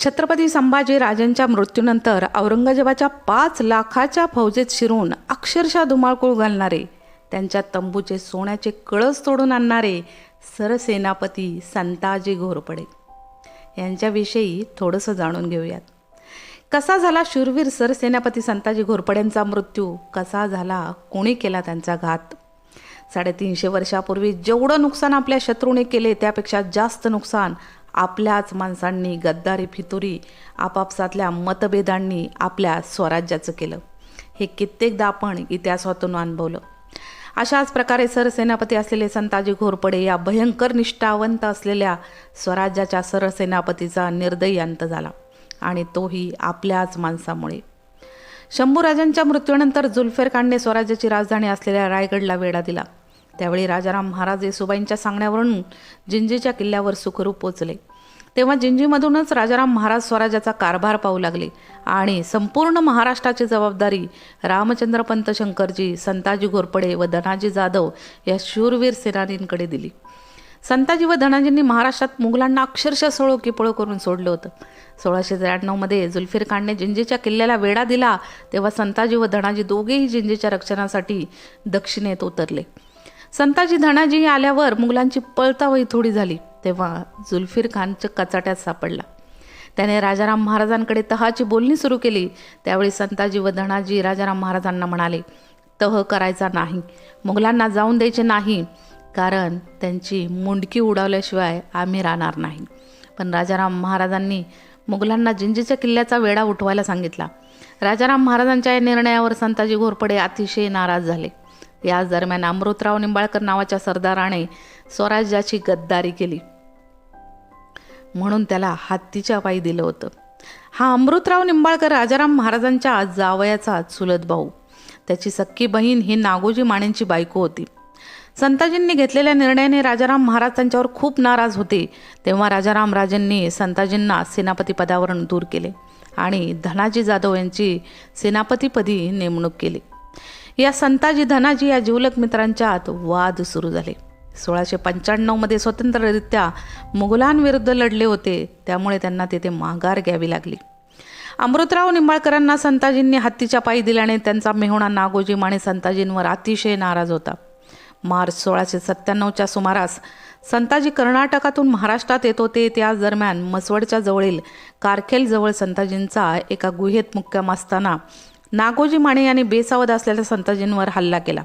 छत्रपती संभाजी राजांच्या मृत्यूनंतर औरंगजेबाच्या पाच लाखाच्या फौजेत शिरून अक्षरशः धुमाळकूळ घालणारे त्यांच्या तंबूचे सोन्याचे कळस तोडून आणणारे सरसेनापती संताजी घोरपडे. यांच्याविषयी थोडंसं जाणून घेऊयात. कसा झाला शूरवीर सरसेनापती संताजी घोरपड्यांचा मृत्यू? कसा झाला? कोणी केला त्यांचा घात? साडेतीनशे वर्षापूर्वी जेवढं नुकसान आपल्या शत्रूने केले त्यापेक्षा जास्त नुकसान आपल्याच माणसांनी गद्दारी फितुरी आपापसातल्या मतभेदांनी आपल्या स्वराज्याचं केलं. हे कित्येकदा आपण इतिहासातून अनुभवलं. अशाच प्रकारे सरसेनापती असलेले संताजी घोरपडे या भयंकर निष्ठावंत असलेल्या स्वराज्याच्या सरसेनापतीचा निर्दयी अंत झाला आणि तोही आपल्याच माणसामुळे. शंभूराजांच्या मृत्यूनंतर जुल्फेर खानने स्वराज्याची राजधानी असलेल्या रायगडला वेढा दिला. त्यावेळी राजाराम महाराज येसुबाईंच्या सांगण्यावरून जिंजीच्या किल्ल्यावर सुखरूप पोचले. तेव्हा जिंजीमधूनच राजाराम महाराज स्वराज्याचा कारभार पाहू लागले आणि संपूर्ण महाराष्ट्राची जबाबदारी रामचंद्रपंत शंकरजी संताजी घोरपडे व धनाजी जाधव या शूरवीर सेनानींकडे दिली. संताजी व धनाजींनी महाराष्ट्रात मुघलांना अक्षरशः सोळो की पळो करून सोडलं होतं. सोळाशे त्र्याण्णवमध्ये जुल्फिर खानने जिंजीच्या किल्ल्याला वेढा दिला तेव्हा संताजी व धनाजी दोघेही जिंजीच्या रक्षणासाठी दक्षिणेत उतरले. संताजी धनाजी आल्यावर मुघलांची पळतावही थोडी झाली. तेव्हा जुल्फिर खानच्या कचाट्यात सापडला. त्याने राजाराम महाराजांकडे तहाची बोलणी सुरू केली. त्यावेळी संताजी व धनाजी राजाराम महाराजांना म्हणाले तह करायचा नाही. मुघलांना जाऊन द्यायचे नाही. कारण त्यांची मुंडकी उडावल्याशिवाय आम्ही राहणार नाही. पण राजाराम महाराजांनी मुघलांना जिंजीच्या किल्ल्याचा वेढा उठवायला सांगितला. राजाराम महाराजांच्या या निर्णयावर संताजी घोरपडे अतिशय नाराज झाले. याच दरम्यान अमृतराव निंबाळकर नावाच्या सरदाराने स्वराज्याची गद्दारी केली. म्हणून त्याला हत्तीच्या पायी दिलं होतं. हा अमृतराव निंबाळकर राजाराम महाराजांच्या जावयाचा चुलत भाऊ. त्याची सख्खी बहीण ही नागोजी मानेंची बायको होती. संताजींनी घेतलेल्या निर्णयाने राजाराम महाराज त्यांच्यावर खूप नाराज होते. तेव्हा राजाराम राजेंनी संताजींना सेनापती पदावरून दूर केले आणि धनाजी जाधव यांची सेनापतीपदी नेमणूक केली. या संताजी धनाजी या जिवलक मित्रांच्यात वाद सुरू झाले. सोळाशे पंच्याण्णवमध्ये स्वतंत्ररित्या मुघलांविरुद्ध लढले होते. त्यामुळे त्यांना तेथे माघार घ्यावी लागली. अमृतराव निंबाळकरांना संताजींनी हत्तीच्या पायी दिल्याने त्यांचा मेहुणा नागोजी आणि संताजींवर अतिशय नाराज होता. मार्च सोळाशे सत्त्याण्णवच्या सुमारास संताजी कर्नाटकातून महाराष्ट्रात येत होते. त्याच दरम्यान मसवडच्या जवळील कारखेलजवळ संताजींचा एका गुहेत मुक्काम असताना नागोजी माने यांनी बेसावध असलेल्या संताजींवर हल्ला केला.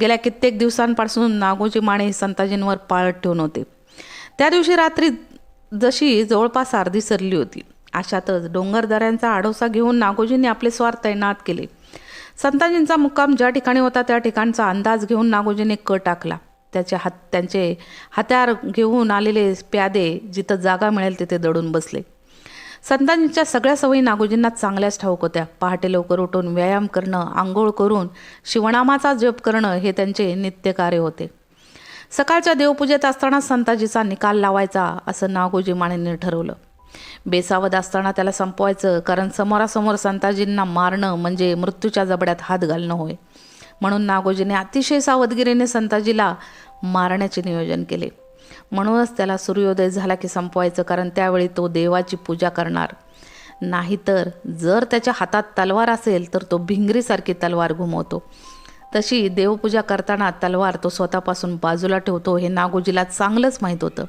गेल्या कित्येक दिवसांपासून नागोजी माने हे संताजींवर पाळत ठेवून होते. त्या दिवशी रात्री जशी जवळपास अर्धी सरली होती. अशातच डोंगरदऱ्यांचा आडोसा घेऊन नागोजींनी आपले स्वार तैनात केले. संताजींचा मुक्काम ज्या ठिकाणी होता त्या ठिकाणचा अंदाज घेऊन नागोजीने क टाकला. त्याचे हात त्यांचे हत्यार घेऊन आलेले प्यादे जिथं जागा मिळेल तिथे दडून बसले. संताजींच्या सगळ्या सवयी नागोजींना चांगल्याच ठाऊक होत्या. पहाटे लवकर उठून व्यायाम करणं आंघोळ करून शिवनामाचा जप करणं हे त्यांचे नित्यकार्य होते. सकाळच्या देवपूजेत असताना संताजीचा निकाल लावायचा असं नागोजी मानेंनी ठरवलं. बेसावध असताना त्याला संपवायचं कारण समोरासमोर संताजींना मारणं म्हणजे मृत्यूच्या जबड्यात हात घालणं होय. म्हणून नागोजीने अतिशय सावधगिरीने संताजीला मारण्याचे नियोजन केले. म्हणूनच त्याला सूर्योदय झाला की संपवायचं कारण त्यावेळी तो देवाची पूजा करणार. नाहीतर जर त्याच्या हातात तलवार असेल तर तो भिंगरीसारखी तलवार घुमवतो. तशी देवपूजा करताना तलवार तो स्वतःपासून बाजूला ठेवतो हे नागोजीला चांगलंच माहीत होतं.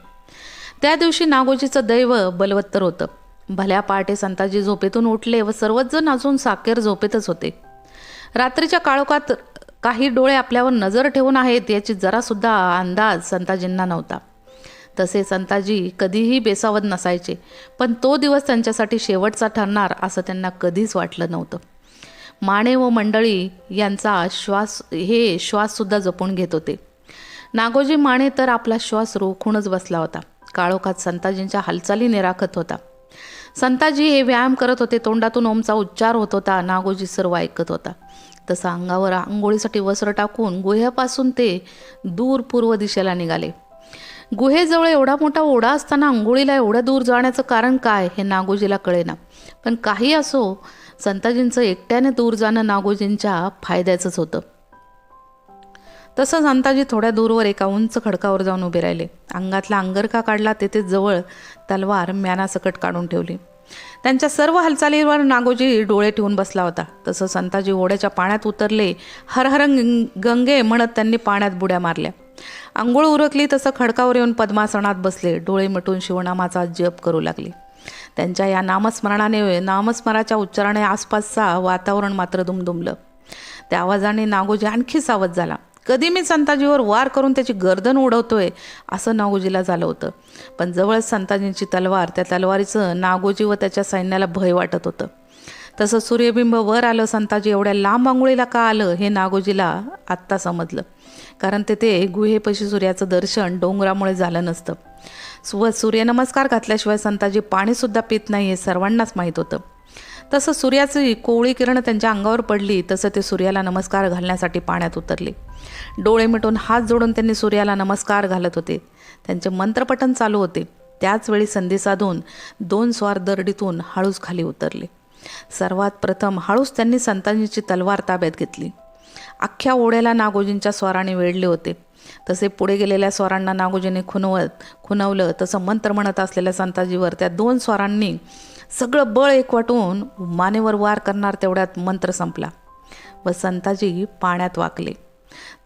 त्या दिवशी नागोजीचं दैव बलवत्तर होतं. भल्या पहाटे संताजी झोपेतून उठले व सर्वच जण अजून साखेर झोपेतच होते. रात्रीच्या काळोखात काही डोळे आपल्यावर नजर ठेवून आहेत याची जरासुद्धा अंदाज संताजींना नव्हता. तसे संताजी कधीही बेसावत नसायचे. पण तो दिवस त्यांच्यासाठी शेवटचा ठरणार असं त्यांना कधीच वाटलं नव्हतं. माने व मंडळी यांचा श्वास हे श्वाससुद्धा जपून घेत होते. नागोजी माने तर आपला श्वास रोखूनच बसला होता. काळोखात संताजींच्या हालचाली निराखत होता. संताजी हे व्यायाम करत होते तोंडातून ओमचा उच्चार होत होता नागोजी सर्व ऐकत होता. तसा अंगावर आंघोळीसाठी वस्त्र टाकून गुह्यापासून ते दूर पूर्व दिशेला निघाले. गुहेजवळ एवढा मोठा ओढा असताना आंघोळीला एवढ्या दूर जाण्याचं कारण काय हे नागोजीला कळेना. पण काही असो संताजींचं एकट्याने दूर जाणं नागोजींच्या फायद्याचंच होतं. तसं संताजी थोड्या दूरवर एका उंच खडकावर जाऊन उभे राहिले. अंगातला अंगरखा काढला तेथे जवळ तलवार म्यानासकट काढून ठेवली. त्यांच्या सर्व हालचालीवर नागोजी डोळे ठेवून बसला होता. तसं संताजी ओढ्याच्या पाण्यात उतरले हरहर गंगे म्हणत त्यांनी पाण्यात बुड्या मारल्या. आंघोळ उरकली तसं खडकावर येऊन पद्मासनात बसले. डोळे मिटून शिवनामाचा जप करू लागले. त्यांच्या या नामस्मरणाने नामस्मराच्या उच्चाराने आसपासचा वातावरण मात्र दुमदुमलं. त्या आवाजाने नागोजी आणखी सावध झाला. कधी मी संताजीवर वार करून त्याची गर्दन उडवतोय? असं नागोजीला झालं होतं. पण जवळच संताजींची तलवार त्या तलवारीचं नागोजी व त्याच्या सैन्याला भय वाटत होतं. तसं सूर्यबिंब वर आलं संताजी एवढ्या लांब आंघोळीला का आलं हे नागोजीला आत्ता समजलं. कारण तेथे गुहेपाशी सूर्याचं दर्शन डोंगरामुळे झालं नसतं. व सूर्यनमस्कार घातल्याशिवाय संताजी पाणीसुद्धा पित नाही हे सर्वांनाच माहीत होतं. तसं सूर्याची कोवळी किरण त्यांच्या अंगावर पडली तसं ते सूर्याला नमस्कार घालण्यासाठी पाण्यात उतरले. डोळे मिटून हात जोडून त्यांनी सूर्याला नमस्कार घालत होते. त्यांचे मंत्रपठण चालू होते. त्याचवेळी संधी साधून दोन स्वार दरडीतून हळूच खाली उतरले. सर्वात प्रथम हळूच त्यांनी संताजीची तलवार ताब्यात घेतली. अख्ख्या ओढ्याला नागोजींच्या स्वाराने वेढले होते. तसे पुढे गेलेल्या स्वारांना नागोजीने खुनवत खुनवलं तसं मंत्र म्हणत असलेल्या संताजीवर त्या दोन स्वारांनी सगळं बळ एकवटून मानेवर वार करणार तेवढ्यात मंत्र संपला व संताजी पाण्यात वाकले.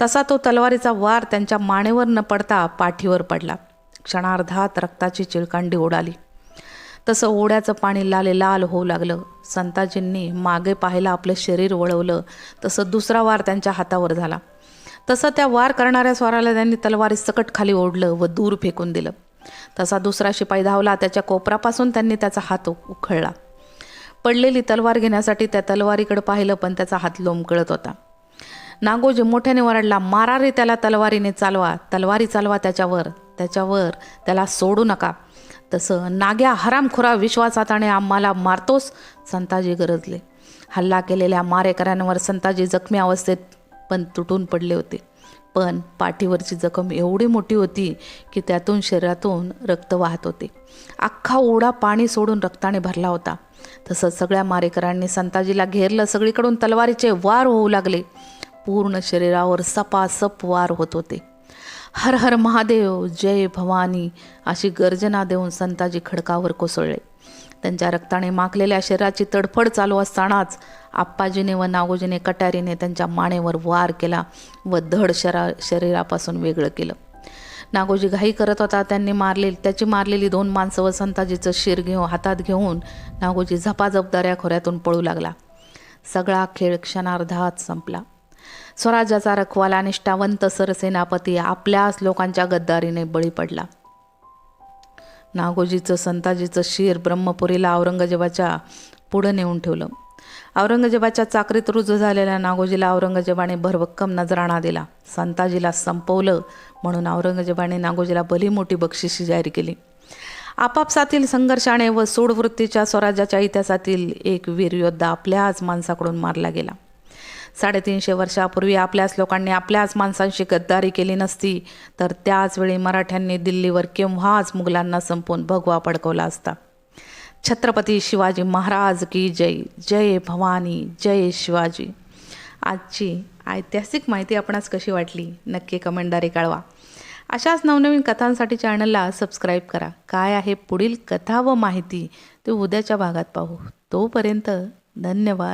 तसा तो तलवारीचा वार त्यांच्या मानेवर न पडता पाठीवर पडला. क्षणार्धात रक्ताची चिळकांडी उडाली तसं ओढ्याचं पाणी लाले लाल होऊ लागलं. संताजींनी मागे पाहायला आपलं शरीर वळवलं. तसं दुसरा वार त्यांच्या हातावर झाला. तसं त्या वार करणाऱ्या स्वाराला त्यांनी तलवारी सकट खाली ओढलं व दूर फेकून दिलं. तसा दुसरा शिपाई धावला त्याच्या कोपरापासून त्यांनी त्याचा हात उखळला. पडलेली तलवार घेण्यासाठी त्या तलवारीकडे पाहिलं पण त्याचा हात लोंबकळत होता. नागोजी मोठ्याने वरडला मारा रे त्याला तलवारीने चालवा. तलवारी चालवा त्याच्यावर. त्याच्यावर त्याला सोडू नका. तसं नाग्या हरामखोरा विश्वासाताने आम्हाला मारतोस संताजी गरजले. हल्ला केलेल्या मारेकऱ्यांवर संताजी जखमी अवस्थेत पण तुटून पडले होते. पण पाठीवरची जखम एवढी मोठी होती की त्यातून शरीरातून रक्त वाहत होते. अख्खा ओढा पाणी सोडून रक्ताने भरला होता. तसंच सगळ्या मारेकरांनी संताजीला घेरलं सगळीकडून तलवारीचे वार होऊ लागले. पूर्ण शरीरावर सपासप वार होत होते. हर हर महादेव जय भवानी अशी गर्जना देऊन संताजी खडकावर कोसळले. त्यांच्या रक्ताने माखलेल्या शरीराची तडफड चालू असतानाच आप्पाजीने व नागोजीने कटारीने त्यांच्या मानेवर वार केला व धड शरा शरीरापासून वेगळं केलं. नागोजी घाई करत होता त्यांनी मारलेली त्याची मारलेली दोन माणसं व संताजीचं शिर घेऊन हातात घेऊन नागोजी झपाझप दऱ्या खोऱ्यातून पळू लागला. सगळा खेळ क्षणार्धात संपला. स्वराज्याचा रखवाला निष्ठावंत सरसेनापती आपल्याच लोकांच्या गद्दारीने बळी पडला. नागोजीचं संताजीचं शिर ब्रह्मपुरीला औरंगजेबाच्या पुढं नेऊन ठेवलं. औरंगजेबाच्या चाकरीत रुजू झालेल्या नागोजीला औरंगजेबाने भरभक्कम नजराणा दिला. संताजीला संपवलं म्हणून औरंगजेबाने नागोजीला भली मोठी बक्षिशी जाहीर केली. आपापसातील संघर्षाने व सूडवृत्तीच्या स्वराज्याच्या इतिहासातील एक वीर योद्धा आपल्याच माणसाकडून मारला गेला. साडेतीनशे वर्षापूर्वी आपल्याच लोकांनी आपल्याच माणसांशी गद्दारी केली नसती तर त्याचवेळी मराठ्यांनी दिल्लीवर केव्हाच मुघलांना संपवून भगवा पडकवला असता. छत्रपती शिवाजी महाराज की जय जय भवानी जय शिवाजी. आजची ऐतिहासिक माहिती आपणास कशी वाटली नक्की कमेंटद्वारे कळवा. अशाच नवनवीन कथांसाठी चॅनलला सबस्क्राईब करा. काय आहे पुढील कथा व माहिती ते उद्याच्या भागात पाहू. तोपर्यंत धन्यवाद.